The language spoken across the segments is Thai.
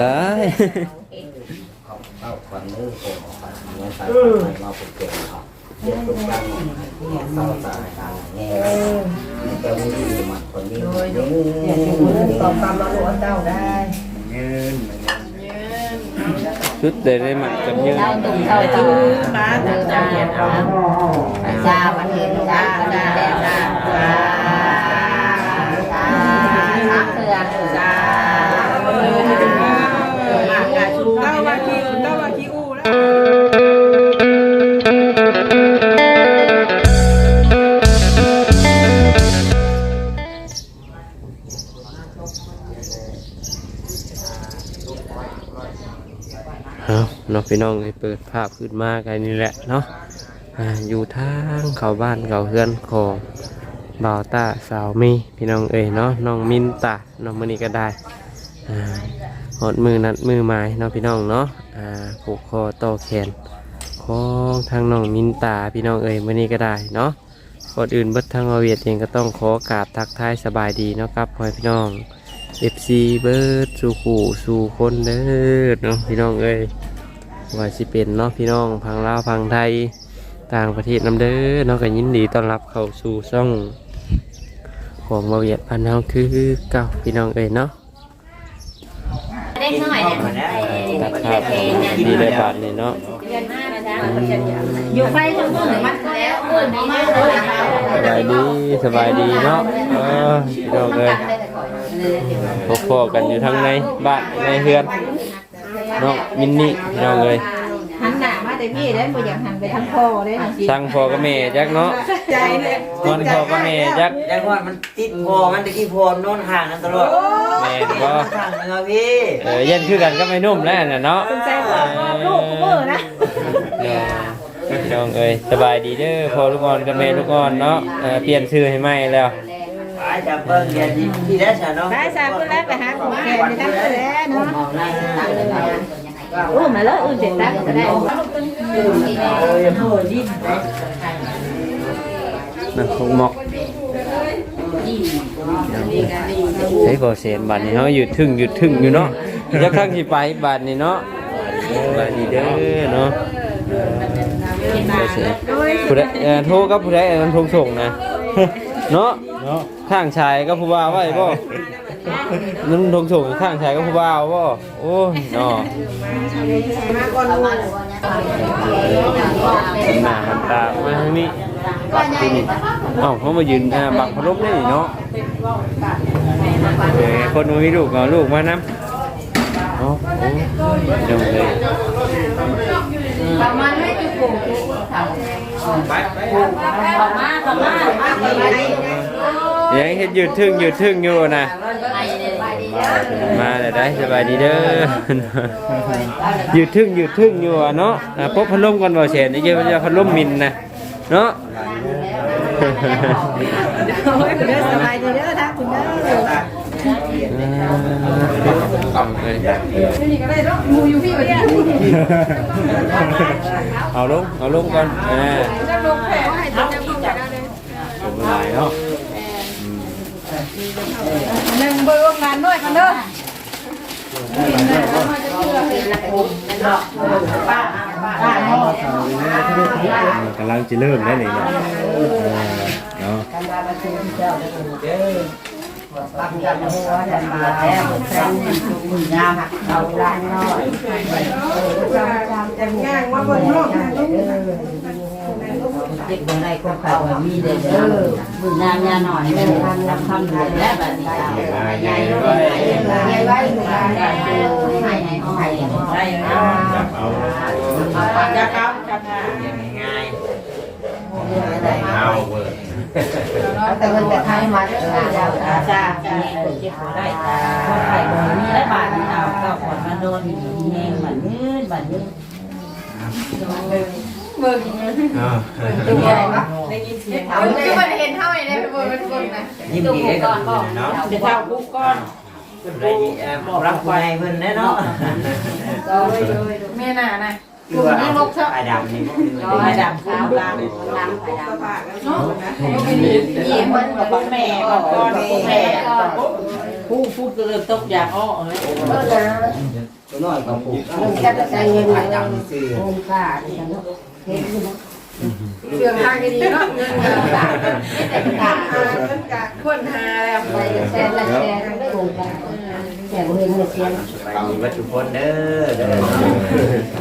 ตายเข้าควันมือโผล่ออกไปเงี้ นาะพี่น้องให้เปิดภาพขึ้นมากันนี่แหละเนาะอ่าอยู่ทางเขาบ้านเขาเฮือนของบ่าวตาสาวมีพี่น้องเอ้ยเนาะน้องมินตาเนาะมื้อนี้ก็ได้อ่าหดมือนัดมือไม้เนาะพี่น้องเนาะอ่าผูกคอต่อแขนของทางน้องมินตาพี่น้องเอ้ยมื้อนี้ก็ได้เนาะก่อนอื่นเบิดทางมาเวียดเองก็ต้องขอกราบทักทายสบายดีเนาะครับพ่อพี่น้อง FC เบิร์ดสู่ขู่สู่คนเด้อเนาะพี่น้องเอ้ย ว่าสิเป็นเนาะพี่น้องพังลาวพังไทยต่างประเทศนำเด้อเนาะก็ยินดีต้อนรับเข้าสู่ช่องของมาเวียดพันเฮาคือเก่าพี่น้องเอ้ยเนาะเล็กน้อยเนี่ยตัดภาพดีได้บาทนี่เนาะอยู่ไฟทั้งหมดมันแล้วเอื่นดีมากเลยสบายดีสบายดีเนาะเออพี่น้องเอ้ยพบพอกันอยู่ทั้งในบ้านในเฮือนเนาะมินนี่พี่น้องเอ้ยหันหน้ามาแต่พี่ได้บ่อยากหันไปทางคอได้หน่อยสิสั่งพอกับแม่จักเนาะใจเลยนอนพอกับแม่จักยังว่ามันติดพอมันตะกี้พอนอนห่างกันตลอดแม่นบ่ห่างกันพี่เออเย็นคือกันก็ไม่นุ่มแล้วน่ะเนาะใจว่าลูกกูเบอร์นะเออน้องเอ้ยสบายดีเด้อพอลูกอ่อนกับแม่ลูกอ่อนเนาะเออเปลี่ยนชื่อให้ใหม่แล้วไป จับเบิ้งเรียนที่ได้ฉันเนาะได้สามคนแล้วไปหาของแขกในทั้งนั้นแล้วเนาะมองได้ตั้งเลยอู้มาแล้วอู้เจ็ดตั้งก็ได้นั่นคงหมอกใช้บ่เสียนบัดนี้เฮาหยุดทึ่งหยุดทึ่งอยู่เนาะจักครั้งสิไปบัดนี้เนาะบัดนี้เด้อเนาะบ่เสียนผู้ใดเอ่อโทรกับผู้ใดเอ่อมันทงส่งนะ เนาะเนาะข้างชายก็ผู้บ่าวไว้บ่นั่นทงส่งข้างชายก็ผู้บ่าวบ่โอ้ยเนาะมาก่อนลูกหันหน้าหันตามาทางนี้ปัดที่นี่เอ้าเขามายืนอ่าบักพลบได้นี่เนาะเออคนบ่มีลูกเอาลูกมานำเนาะโอ้เดี๋ยวเลย ยังเฮ็ดยืดทึ่งยืดทึ่งอยู่นะไปเลยมาแต่ได้สบายดีเด้อยืดทึ่งยืดทึ่งอยู่เนาะอ่าพบพัดลมก่อนบ่เสียนี่เกี่ยวกับพัดลมมินนะเนาะเด้อสบายดีเด้อทั้งคุณเด้อ เอาเลยนี่ก็ได้เนาะมูอยู่พี่บัดนี้เอาลงเอาลงก่อนอ่าจะลงแผลให้จะจะลงไปได้เลยผมหลายเนาะหนึ่งเบอร์งานด้วยกันเด้อกำลังจะเริ่มแล้วนี่เนาะเนาะ แต่งงานว่าบนนอกนะลูกเด็กคนใดคนเก่ามีเด้อบุญนามยาหน่อยแม่ทำทำทำเลยแล้วแบบนี้ใหญ่ไว้ใหญ่ไว้ใหญ่ไว้ให้ให้ให้ได้นะจับเอาจะครับจะพาง่ายเอาเว้ย แต่คนแต่ไทยมาจ้าจ้าจ้าจ้าเจ็บได้จ้าคนไทยมีได้บาทนี่เอาก็ผ่อนมาโดนแห้งบัดยืดบัดยืดเบิ่งเนาะตัวเนาะได้ยินเสียงเอาคือมันเห็นเท่าไหร่ได้ไปเบิ่งไปเบิ่งนะยิ้มดีให้ก่อนเนาะจะเท่าลูกก้อนได้รับไฟเพิ่นแน่เนาะแม่น่ะนะ คือว่าไอ้ดำนี่ไอ้ดำขาวดำดำไอ้ดำปากแล้วเนาะนี่มันกับแม่กับก้อนแม่ผู้พูดก็เริ่มตกอยากอ้อเลยเออนะตัวน้อยก็ปลูกเรื่องจะใช้เงินขายดำซื้อเงินค่าที่ฉันเห็นอยู่เรื่องทางก็ดีเนาะเงินก็ตาแต่ตาหาเงินกะคนหาแล้วไปแซนละแซนไม่ถูกกันแต่เงินเสียงสบายดีวัตถุพลเด้อเด้อ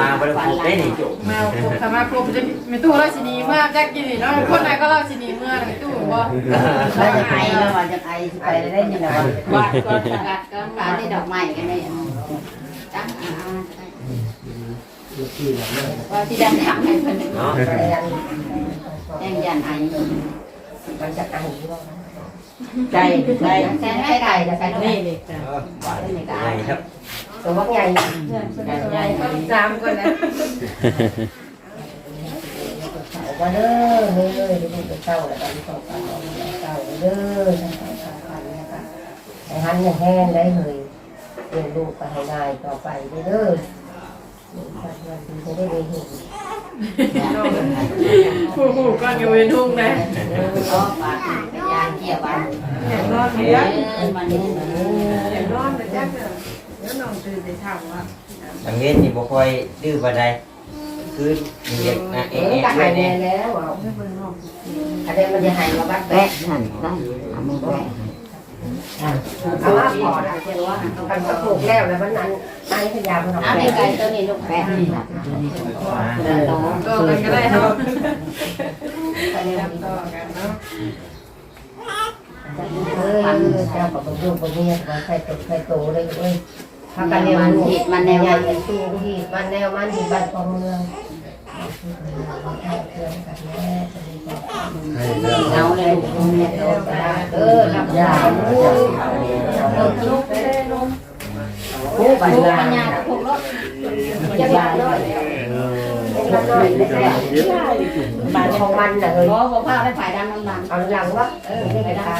มาบริฝัโภคได้หนี่มาครบสามารถครบจะมีตู้เราสินีเมื่อแจักกินนี่เนาะคนไหนก็เราสินีเมื่อในตู้บ่เราจะไอเราจะไอไปได้ยังไงวาก็สกัดก็ปาที่ดอกไม้กันได้จังอ่าว่าที่ดังทำให้เพิ่นเนาะแองยันไอมันจะไอ้ ไก่ไก่แซนไม่ไก่จะไก่นี่นี่หวานไอ้ครับตัวว่าใหญ่ใหญ่สามคนนะว่าเด้อเด้อเด้อเจ้าแล้วกันต่อไปเจ้าเด้อไอ้หันอย่างแห้งได้เลยเลี้ยงลูกไปให้ได้ต่อไปเด้อ ผู้ผู้ก็อยู่ในทุ่งนะก็ปากยางเกี่ยวบ้านเห็นนอนเอเยอะอมันนี่มันนี่เห็นนอนแต่จักเด้อเดี๋ยวน้องตื่นแต่เช้าว่าทางเว้นนี่บ่ค่อยดื้อปานใดคือเด็กนะเอเอ๊ะอเอ๊ะหายเนี่ยแล้วอันนี้มันจะหายมาบ้านแปะนั่นนั่นเอามือแปะ เอาว่าพอละเจ้าว่ากันกระปุกแล้วแล้ววันนั้นไอ้พยายามทำอะไรไก่ตัวนี้ลูกแปะนี่ละก็กันก็ได้เนาะอันนี้ต่อกันเนาะเออเจ้ากับลูกคนนี้มาใส่ตัวใส่โตเลยเว้ยถ้ากันเนี่ยนหิดมันแนวมันตู้หิดมันแนวมันหิดบ้านขอเมืองเพื่อนกันแน่าเลยเออรับยาเออลูกโอ้ปัญญาพวกรถจะยาด้วยบ้านของมันน่ะเฮ้ยบ่บ่พาไปฝ่ายดำน้ำมันเอาหลังวะเออไม่ได้เอา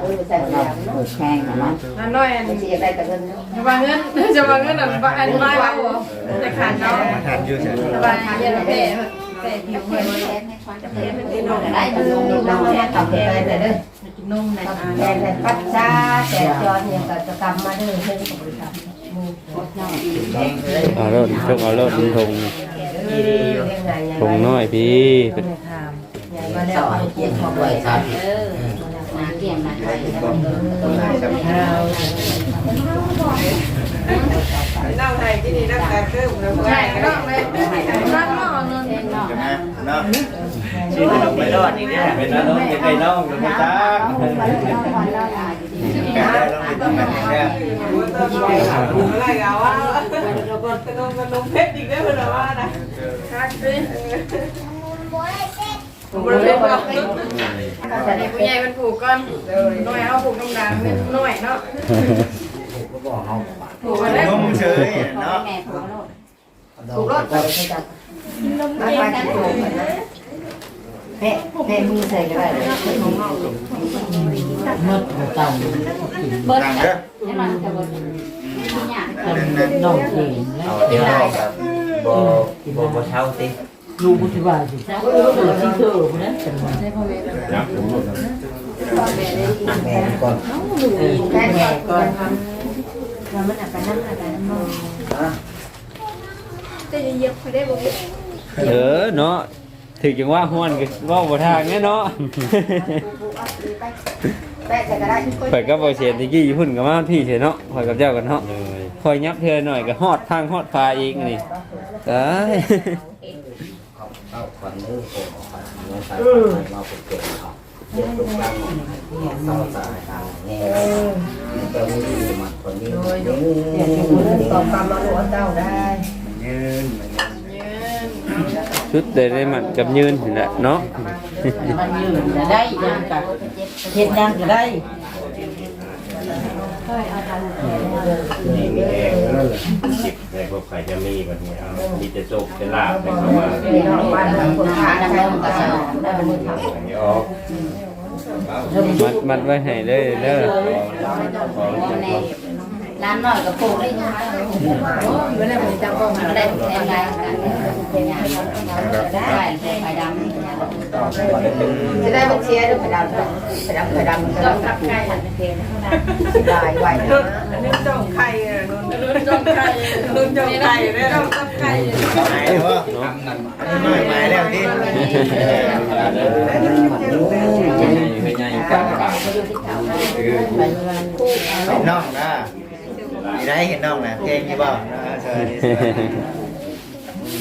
เออใส่หลังเนาะแข่งกันเนาะนั่นน้อยอันไม่ใช่ได้แต่เงินเนาะจะวางเงินจะวางเงินอันบ้านบ้านเราเหรอจะขาดเนาะทานอยู่ใช่บ้านหาเย็นเป้เป้ผิวเพื่อน ได้มันลงนี่เราแค่ตับแค่แต่เด้อกินนมนะแค่แต่ปัจจาแต่จอนเนี่ยก็จะกำมาเด้อเพิ่นก็บริกรรมมือแดงเลยเอารถชกเอารถมันทงเรื่องไงทงน้อยพี่เป็นมาแล้วเอาเกียร์ของไว้ครับเออมาเกี่ยมมาไว้ต้องมาจับเท้าเล่าไทยที่นี่นักแต่เริ่มแล้วใช่ก็ต้องเลย นั่งเนาะเงินเนาะเนาะชีวิตเราไม่รอดนี่เนี่ยเป็นน้องเป็นไก่น้องเป็นไก่จ้าแก่ได้เราเป็นกันแค่อะไรกันวะขนมขนมเพชรอีกแล้วเหรอว่านะคักสิผมเลยบอกแต่ในผู้ใหญ่มันผูกก่อนน้อยเอาผูกน้ำดังน้อยเนาะก็บอกเฮาผูกกันได้น้องเฉยเนาะแม่ถูกแล้วถูกรถ ไปไปจับมาไปจับถูกแม่แม่มือใส่ก็ได้เลยเมื่อตังเบิดต่างเด้อให้มันจะเบิดที่ยากน้องเองเอาเดี๋ยวเรากับบ่บ่บ่ เออเนนั้นเป็นมันครับผมรู้แล้วแม่ก่อกันอาจจะนั่งอาจจะนั่งนอนฮะจะเหยียบไปได้บ่เออเนาะถึงจังว่าห้วนก็เว่าบ่ทางแน่เนาะแม่จะก็ได้ข่อยก็บ่เสียตะกี้อยู่พุ่นก็มาพี่เสียเนาะข่อยกับเจ้ากันเนาะคอยยับเธอหน่อยก็ฮอดทางฮอดฟ้าอีกนี่ตายเอาควันมือโผล่ออกไปเงินใส่มาปลูกเกิดเอาเจ็บตรงกลางเศร้าตายแง่แต่มือดีมันคนนี้เนี่ยที่อกรรมมาลูกเจ้าได้เงิน ชุดได้ได้มันกับยืนนี่แหละเนาะ มันยืนจะได้ยังกับเฮ็ดยังก็ได้นี่มีแรงสิบแต่พวกใครจะมีแบบนี้เอามีแต่โจกแต่ลาบแต่เขาว่าพี่น้องบ้านคนขาได้มันก็สนองได้มือทำอย่างนี้ออกมัดมัดไว้ให้เลยเด้อของแน่ร้านน้อยกับโป่งได้ยังไงโอ้ยไม่ได้ผมจำก็มาได้แทนไรกันได้ไฟดำ จะได้บัญชีด้วยไปดำไปดำไปดำก็กับไก่หันเพลงได้ไหวนุ่นนุ่นจ้องไข่นุ่นนุ่นจ้องไข่นุ่นจ้องไข่เนี่ยจ้องไข่หายแล้วว่าน้อยมาแล้วที่เห็นน่องนะมีได้เห็นน้องนะเพลงยี่บ่เชิ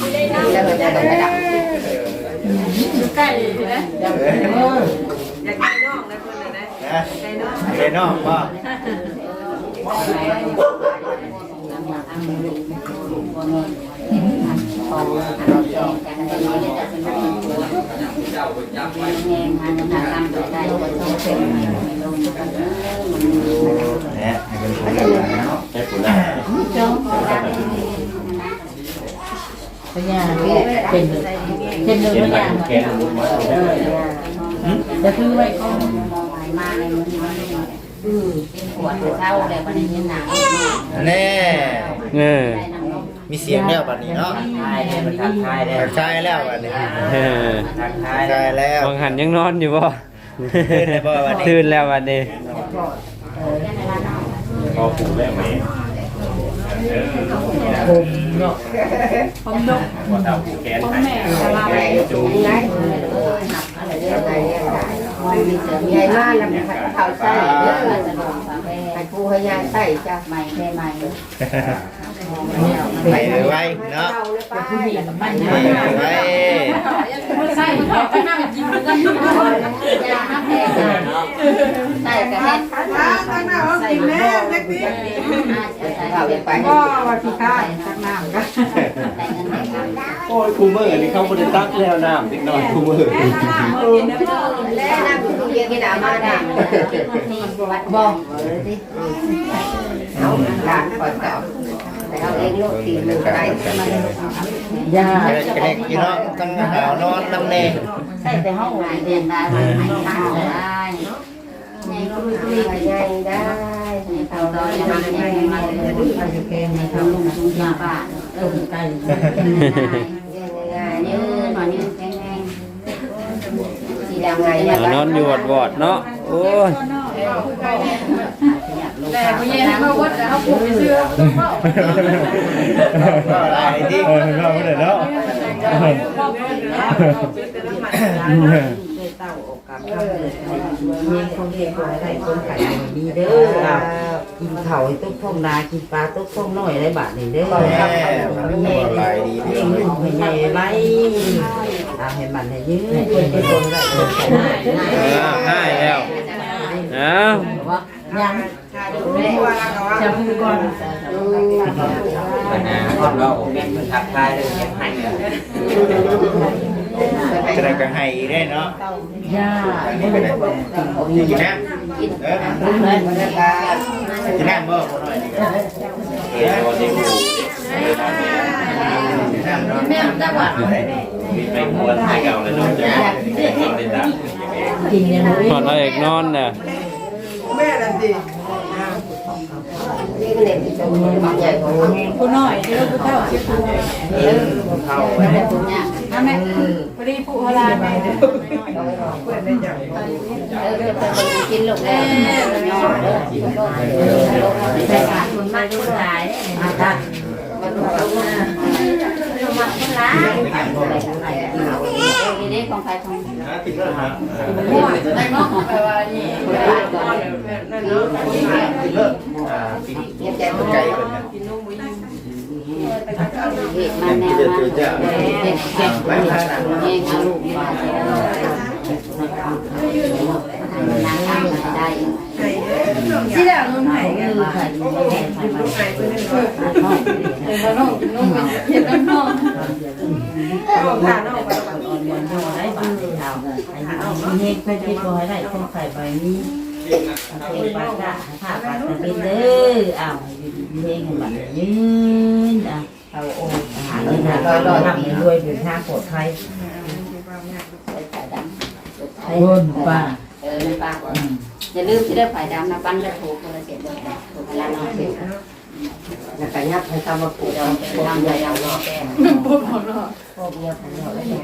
ญจะเลยจะไปดำไก่นะอยากไก่น้องนะคนเลยนะนะไก่น้องเห็นน้องบ่เนี่ยให้เป็นคนเนาะแค่ปุ๋ยนะเป็นยัง เป็นเป็นเลยเห็นเป็นไหมยังแกนมุดมาได้จะคือไว้ก็มาในมืออือปวดเท้าแต่วันนี้หนักแน่เออมีเสียงแล้วบัดนี้เนาะทักทายได้วทักทายแล้วบัดนี้ทักทายแล้วบางหันยังนอนอยู่บ่ตื่นแล้ววันนี้พอปลูกแล้วไหม เนาะผมนกพอเท่าปลูกแกนผมให้แม่ตลาดจูงไงอะไรเรื่องอะไรเรื่องใหญ่มากแล้วเขาใส่เยอะให้ผู้ให้ยายใส่จ้ะใหม่แค่ใหม่ไปเลยไว้เนาะเอาเลยไปผู้หญิงมันไปเลยไว้ใส่เขาไปนั่งกินกันยาน้ำแข็งใส่กระเฮ็ดอ้าวตั้งหน้าว่ากินแม่เล็กนิดเอาไปก็ว่าพี่ข้าตักน้ำกันโอ้ยคูเมอร์นี่เขาบริตักแล้วน้ำนิดหน่อยคูเมอร์แล้วนั่งอยู่ที่เย็นกินอามาได้บอกเอาหลานก่อนต่อแต่เอาเองลูกตีมือไปมันยากระเด็กอยู่เนาะต้องหาวนอนน้ำแน่ใส่แต่ห้องเรียนได้ไม่ทำได้ ไงก็ลุยลุยไปไงได้เราเราจะทำยังไงมาเลยในทำลงทุยาบ้าลงไก่ยืนมายืนแข็งแรงสีดำไงเอนอนอยู่วอดๆเนาะโอ้ยแต่พอเย็นเขาวัดแล้วเขาปลูกไปเชื่อต้องเฝ้าก็อะไรที่ เต่าออกกับมีคนเรียกว่าอะไรคนไข่ดีเด้อกินเข่าตุ๊กท่องนากินปลาตุ๊กท่องน้อยได้บาทนี่เด้อแม่มีอะไรดีเลี้ยงลูกให้ใหญ่ไว้เอาให้มันให้ยืนคนเป็นคนได้ไข่ได้เออให้แล้วเอายังจะพูดก่อนปัญหาของเราเป็นทักทายเลยให้ จะได้กันให้ได้เนาะยานี่เป็นอะไรกินน้ำเออกินน้ำบ่คนหน่อยนี่ก็เออวันนี้ปลูกกินน้ำเนาะแม่จังหวัดมีไปมวนให้เก่าเลยเนาะจะเอาได้ตักกินยังไงนอนเอาเอกนอนน่ะแม่ละสิ ผู้น้อยที่เราผู้เฒ่าชื่อผู้เออเข้าไปผมเนี่ยนั่นแหละพอดีผู้โบราณแม่เพื่อนได้จับเออจะไปกิ นลูกแล้วยอดเด้อใส่ขาดคนมากคนหลายมาตัดมันกลงมาลงมาเนหลายนี่ของใครของกินเลิกฮะไม่มองไปว่านี่คนหลายก่อนนั่นเนาะกินเลิกอ่ากินเงียบใจไก่เป็นไงกินนมบุญเห็ดมันแนวมาเด็กเก็บเงินเอาลูก มาทำงานทำได้ที่แล้วนุ่มไห่เอกันอค่ะแม่ทำมไห่เป็นเพื่อนห้องน้องนุ่มเป็นเห็ดน้ำน้องบอกผ่านน้องไปอ่อนมันย่อได้บาทเอาไอ้นี่เฮ็ดเพื่อที่บ่ให้ได้คนไข่ใบนี้เป็นปลาจ้าผ้าปลาตะเป็นเด้อเอาอยู่ดีเฮงบัดยืนอะเอาโอ้หาเงินหาทองทำรวยเป็นทางปลอดภัยใส่ดำบนป่า เออในปากยอย่าลืมที่ได้ฝ่ายดำนะปั้นได้ถูกคนละเจ็ดเลยถูกเวลาน้องเจ็ดแล้วก็ยับให้ทำมาปลูกเราเป็นทำใหญ่เราเนาะแก้มปุ๊บของเราพวกเนี้ยของเราเนี่ย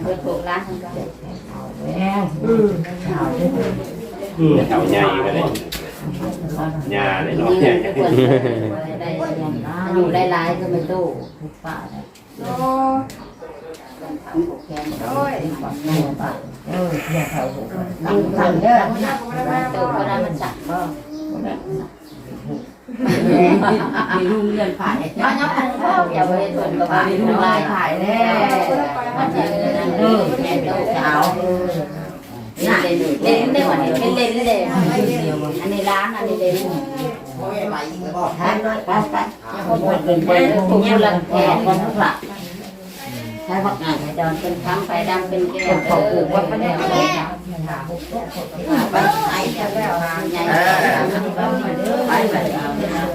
เพื่อถูกร้านทั้งกันแล้วอืมเอาใหญ่มาเลยยาเลยเนาะมีเงินทุกคนได้อยู่ได้หลายก็ไม่ตู้ทุกป่าเลยโอ้ทำผูกแขนโอ้ยแม่ป่า เอออย่าเขาหูทำทำเด้อตู้ก็ได้มันจัดก็มีลุงเงินผ่านย้อนย้อนพ่ออย่าไปส่วนกับมีลุงลายถ่ายแน่มันจะนั่นเด้อแม่ตู้ขาวเล่นเล่นได้หมดเล่นเล่นเลยอันนี้ร้านอันนี้เล่นทานน้อยไปไปผูกคนละแขนคนทุกหลัก ใช้ผักงานจอนเป็นคำไฟดำเป็นแก้วของผูกว่าไม่ได้เอาไปไปไอ้จะแล้วใหญ่ไปไปเอา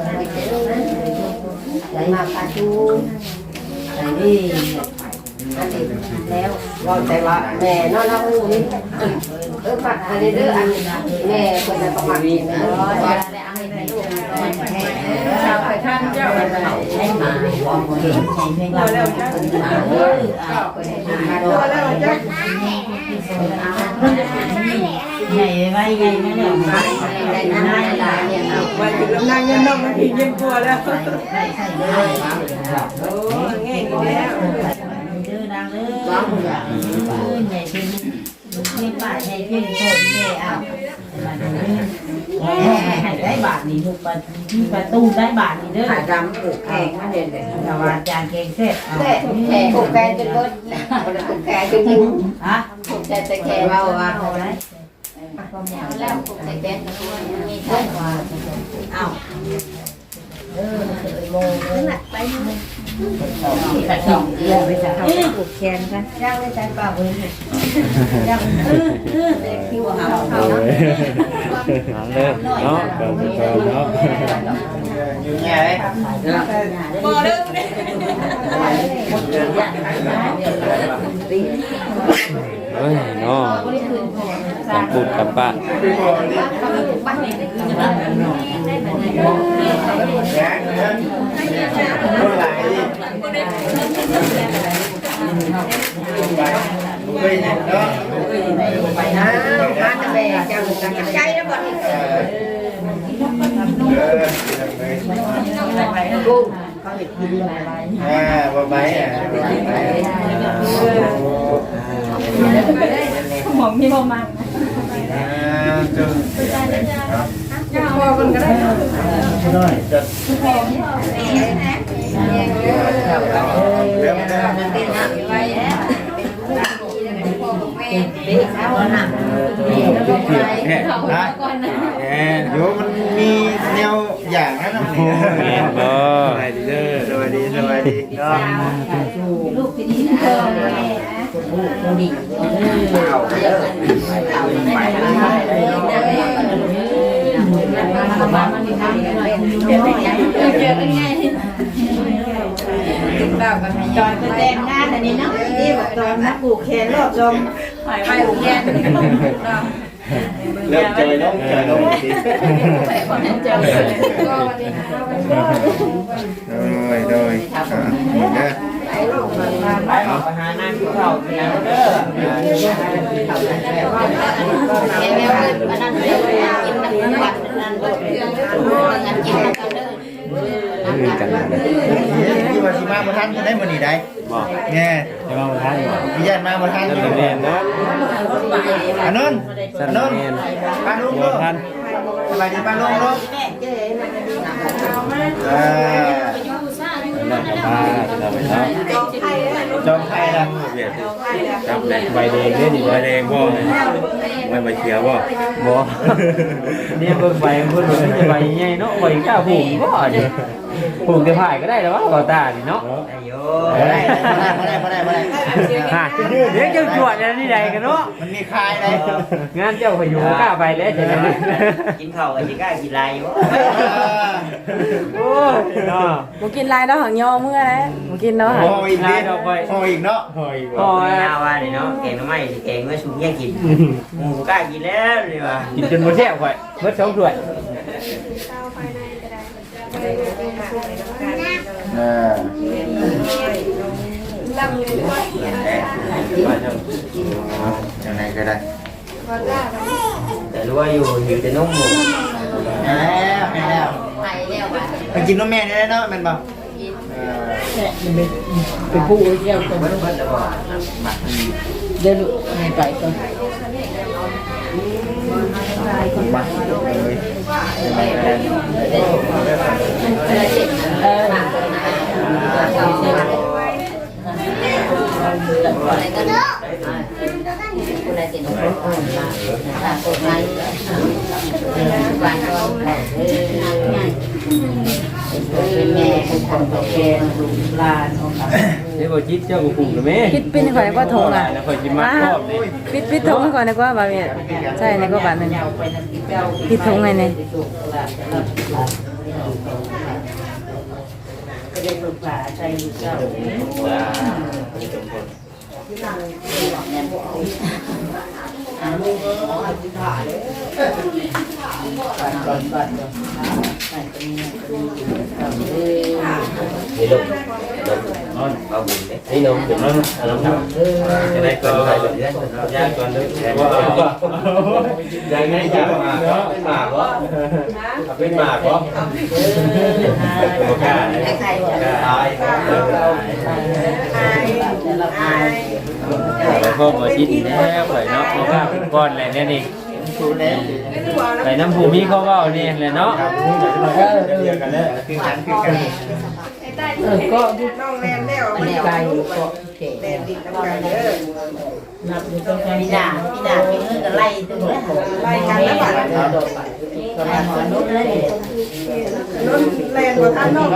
ไหลมาปลาจูใส่นี่แล้วว่าแต่ว่าแม่นอนเอาหูนี่เออปัดอะไรเด้ออันแม่คนนั้นประมาณนี้นะ ชาวไผ่ท่านเจ้าอะไรใช้หมาบอกว่าใช้เพลงเราแล้วเออเอาตัวแล้วจ้ะใหญ่ไว้ใหญ่ไม่เนี่ยใส่ได้ได้หลายเนี่ยเอามาถึงลำนางเงินน้องมันพิงยังกลัวแล้วได้ใส่ได้โอ้ง่ายแล้วเด้อนางเด้อใหญ่เป็นเพียงบาทใหญ่เพียงคนแก่เอาให้ ได้บาทนี่ทุกประประตูได้บาทนี่เด้อหายดำปลูกแขงมาเด่นเลยแต่ว่าจานเก่งเสร็จเอาแต่แขงปลูกแขงจนเบิดคนละปลูกแขงจนยิ้มฮะผูกใจตะแคงเราว่าเอาไรแล้วผูกใจแบนมีเท่าว่าเอาเออเคยโมงเล ย่างเดียวไปจ้ะปลูกแขงกันย่างไม่ใจเปล่าเลยย่างคิวหาเขาเขาเนาเลยเนาะก่อนาะ อนเนาะอยู่ไงบ่เด้อเฮ้ยเนาะตำปุดกับปะแกงเนื้อคนหลายดิไปเนี่ยเนาะไปนะมาจะแม่เจ้าจะใจแล้วบ่ เออกุ้งเขาเห็นกินอะไรอ่าบ่ไปอะหมองมีบ่มัน เริ่มเริ่มเอาหนักเนี่ยนะแหมเดี๋ยวมันมีแนวอย่างนั้นนะแม่นบ่สวัสดีเด้อสวัสดีสวัสดีก็ลูกที่นี่นะตัวดีเอาเด้อเอาไปจอนจะแต่งงานอันนี้เนาะที่แบบตอนนักปลูกแขนรอบจมหายไปปลูกแขนเริ่มเจอน้องเจอน้องสิก็วันนี้โดยโดยอ่าเด้อไปเอาไปหานางที่เขาแล้วเด้อเห็นแล้วอันนั้นเรื่องกินน้ำหวานนั่นก็เรื่องงานกินกันเด้อคือกันนะที่ ว่าสิมาบ่ทันได้มื้อนี้ได้บอกแน่จะมาบ่ทันบ่พี่ญาติมาบ่ทันนั่นก็แม่นนะอันนั้นอันนนั้นป้าลุงบ่ลูกทันสบายดีป้าลุงลูกอ่านั่นก็มาเราไปเนาะจอมไทยล่ะจับใบแดงเนี่ยนี่ใบแดงบ่ไม่ใบเขียวบ่บ่เนี่ยเบิ่งใบเพิ่นเบิ่งใบใหญ่เนาะใบกล้าผูกบ่เนี่ยปลูกจะผ่ายก็ได้แล้ววะบ่ตาดิเนาะได้โยบ่ได้บ่ได้บ่ได้บ่ได้บ่ได้ฮะเดี๋ยวเจ้าจวดอันนี่ใดกันเนาะมันมีคายเลยงานเจ้าไปอยู่กล้าไปแล้วจะได้กินข้าวกับสิกล้ากินลายอยู่โอ้ยเนาะบ่กินลายเนาะหังยอเมื่อแล้วบ่กินเนาะพออีกนิดพออีกเนาะหอยพอหน้าว่านี่เนาะแกงน้ำไม้แกงเมื่อชุมยังกินหมูกล้ากินแล้วเลยว่ะกินจนหมดแซ่บข่อยเบิดสองถ้วย เออยังไงก็ได้แต่รู้ว่าอยู่อยู่แต่นุ่มหมูแล้วแล้วไปแล้วว่ะไปกินนมแม่ได้เนาะมันบ่เป็นผู้เที่ยวคนเบิ้ลเบิ้ลแล้วเดินไปก่อน มาเลยเอออะไรกันเนาะคุณนายสินคนอ่อ นมาตามกฎหมายบ้านก็เออเป็นแม่เป็นคนโตแก่ลูกหลานของเขาเดี๋ยวบ่จิตเจ้าก็ปลูกแล้วแม่ปิดปิดก่อนก็ทงอะแล้วข่อยสิมาครอบนี่ปิดปิดทงก่อนดีกว่าบ่าแม่ใช่ในก็บาดนึงปิดทงไงเนี่ยก็ได้ลูกป่าใจลูกเจ้าก่อนก่อนก่อนมันเป็นเออนี่ลูกนอนเอาบุญเลยนี่นมถึงแล้วน้ำหนักจะได้ก่อนใครแบบนี้ ยากก่อนด้วยว่ายังไงจะมาเป็นหมากวะเป็นหมากวะโแล้วก็บ่จิตแล้วข่อยเนาะบ่กล้าเป็นก้อนแหละเนี่ยนี่ดูแล้วไปน้ำผู้มีเขาเว้านี่แหละเนาะเดียวกันแล้วคือกันคือกันเออก็น้องแม่แล้วไม่ไกลก็เขตแม่ดินน้ำกันเด้อนับอยู่ตรงกลางพี่ดาพี่ดาพี่มือก็ไล่ตึงเลยไล่กันแล้วบัด เลยนุ่นแรงกว่าท่านนอง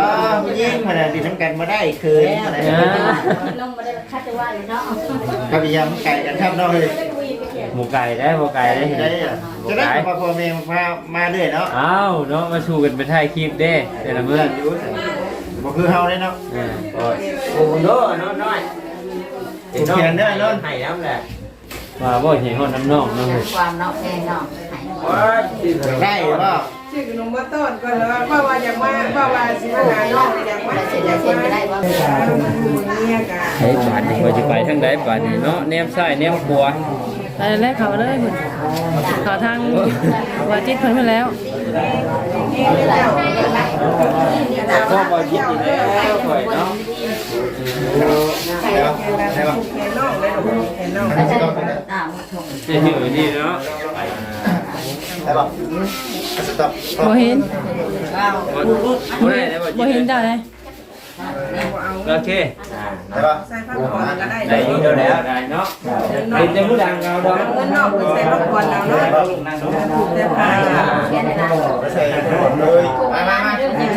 ก็ยิ่งมาดิน้ำกันมาได้เคยมาได้ลงมาได้คัดจะว่าเลยเนาะกับยำไก่กันครับน้องเลยหมูไก่ได้หมูไก่ได้จะได้จะได้พอพ่อแม่มามาเรื่อยเนาะอ้าวเนาะมาชูกันไปถ่ายคลิปเด้แต่ละมื้อบ่คือเฮาเลยเนาะอ่าโอ้โหน้อยเน้อยให้น้ำแหละ ว่าบ่เห็นฮอดน้ำน้องเนาะความเนาะแพงเนาะว้าได้ป่ะชื่อขนมมาต้นก่อนแล้วว่าว่าอยากมาว่าว่าสิมาหาน้องอยากมาแต่เสร็จอยากเสร็จมาไม่ได้ว่าเนี่ยกะเฮ้ยบาดนี่ว่าจะไปทางใดบาดนี่เนาะแนมซ้ายแนมขวาไปแล้วเขาเลยพุ่นเขาทางว่าจิตเพิ่นมาแล้วก็บ่จิตอีกแล้วข่อยเนาะ ได้ป่ะได้ป่ะแค่น้องเลยแค่น้องอ้าวชมสิอยู่นี่เนาะได้ป่ะสต็อปบ่เห็นบ่ได้ได้บ่จิตบ่เห็นเจ้าเลยโอเคได้ป่ะใส่ผ้าขอนก็ได้ได้อยู่แล้วได้เนาะเป็นแต่ผู้ดังเอาดอกเงินนอกใส่ผ้าขอนแล้วเนาะผูกแต่ผ้าแค่นั้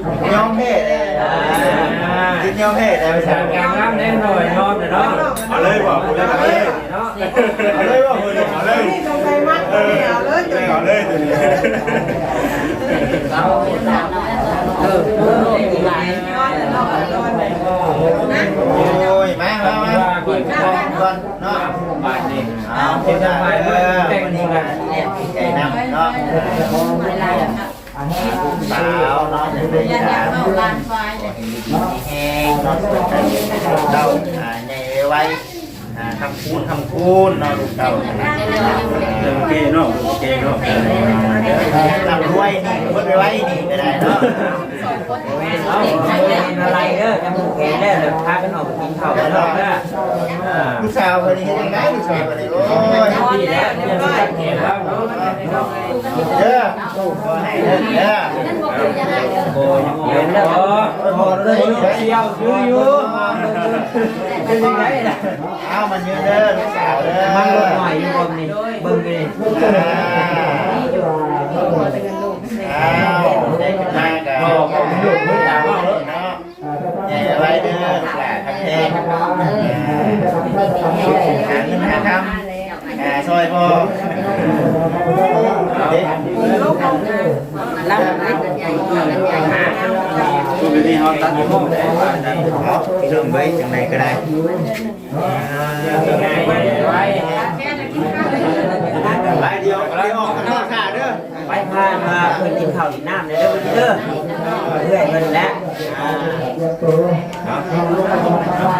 ดเลยมามามา นี่คือเป็น อ่าเออเอา มาขอตาก่อนก็ได้ น้ำไหลไปไห ลนี่ใช่อ่าเนาะนี่นี่เอานี่เอาไปเนาะเราไม่ไหลเออเห็นแล้วผู้จับนี่ก็เมื่อยยอมเพศเลยกินยอมเพศเลยไปสร้าสั่งงงามแน่นอนเนาะเนาะเอาเล Yeah. Yeah. Áo mình như thế, mang lên ngoài như bông này, bưng cái Hãy subscribe cho kênh Ghiền Mì Gõ Để không bỏ lỡ những video hấp dẫn อกคุณเอาเลย เนาะ เอาเลยบอกคุณเอาเลย นี่ต้องใส่มัดนี่เอาเล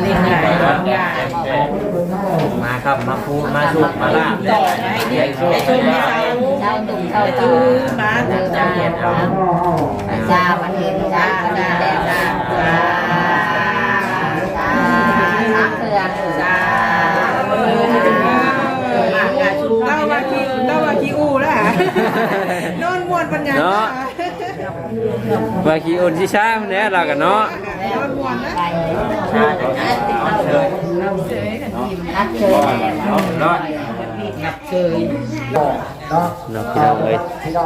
เล่นได้ได้มาครับมาพูดมาสุกมาลาบต่อให้เด็กไอ้ชมไม่เอาเจ้าตุ่มเจ้าตู้มบ้านจะเห็นเอาเจ้าวันนี้เจ้าเจ้าเจ้าเจ้าเจ้าสามเถื่อนจ้าเออมากงานชูเต้ามาคีเต้ามาคีอูแล้วฮะนอนม้วนปัญญาเนาะว่าขี้อุ่นที่ช้ามันแน่เรากันเนาะ นอนม้วนนะนักเชิญรอดนับเชยเนาะพี่น้องเอ้ย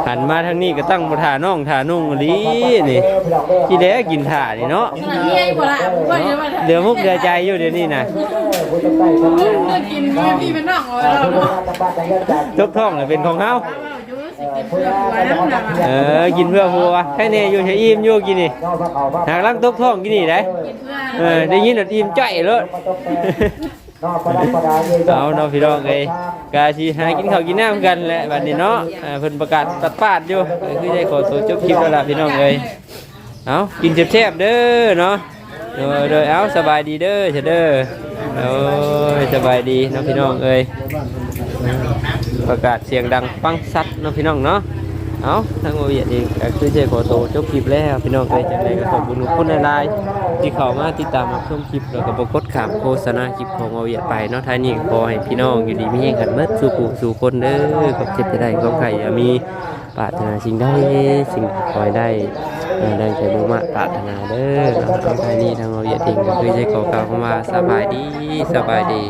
หันมาทางนี้ก็ตั้งบ่ท่าน้องทานุ่งลีนี่ที่แล้วกินท่านี่เนาะเดี๋ยวมุกเดือใจอยู่เดี๋ยวนี้นะกินพี่เป็นน้องเล้วบ่จบท้องเลยเป็นของเฮา เพื่อผัวนั่นน่ะเออ กินเพื่อผัวให้เนอยู่ใช้อิ่มอยู่กินนี่หากลังตกท้องกินนี่ได้กินเพื่อเออได้ยินแล้วอิ่มใจเลยเอาเนาะพี่น้องเอ้ยกาสิหากินข้าวกินน้ำกันแหละบัดนี้เนาะอ่าเพิ่นประกาศตัดปาดอยู่ก็คือได้ขอตัวจบคลิปแล้วล่ะพี่น้องเอ้ยเอากินแซ่บๆเด้อเนาะโดยโดยเอาสบายดีเด้อเฉเด้อโอ้ยสบายดีเนาะพี่น้องเอ้ย ประกาศเสียงดังปังซัดเนาะพี่น้องเนาะเอาทางโอเวียดเองก็คือเจขอโตวจบคลิปแล้วพี่น้องเคยจังไดก็ขอบคุณทุกคนหลายๆที่เข้ามาติดตามรับชมคลิปแล้วก็บ่กดขามโฆษณาคลิปของโอเวียดไปเนาะท้ายนี้ก็ขอให้พี่น้องอยู่ดีมีแรงกันเบิดสู่ผู้สู่คนเด้อขอบเจ็บจะได้ความไข่อย่ามีปรารถนาสิ่งใดสิ่งขอให้ได้ได้ใจบุญมาปรารถนาเด้อเอาท้ายนี้ทางโอเวียดเองก็คือเจขอกล่าวคำว่าสบายดีสบายดี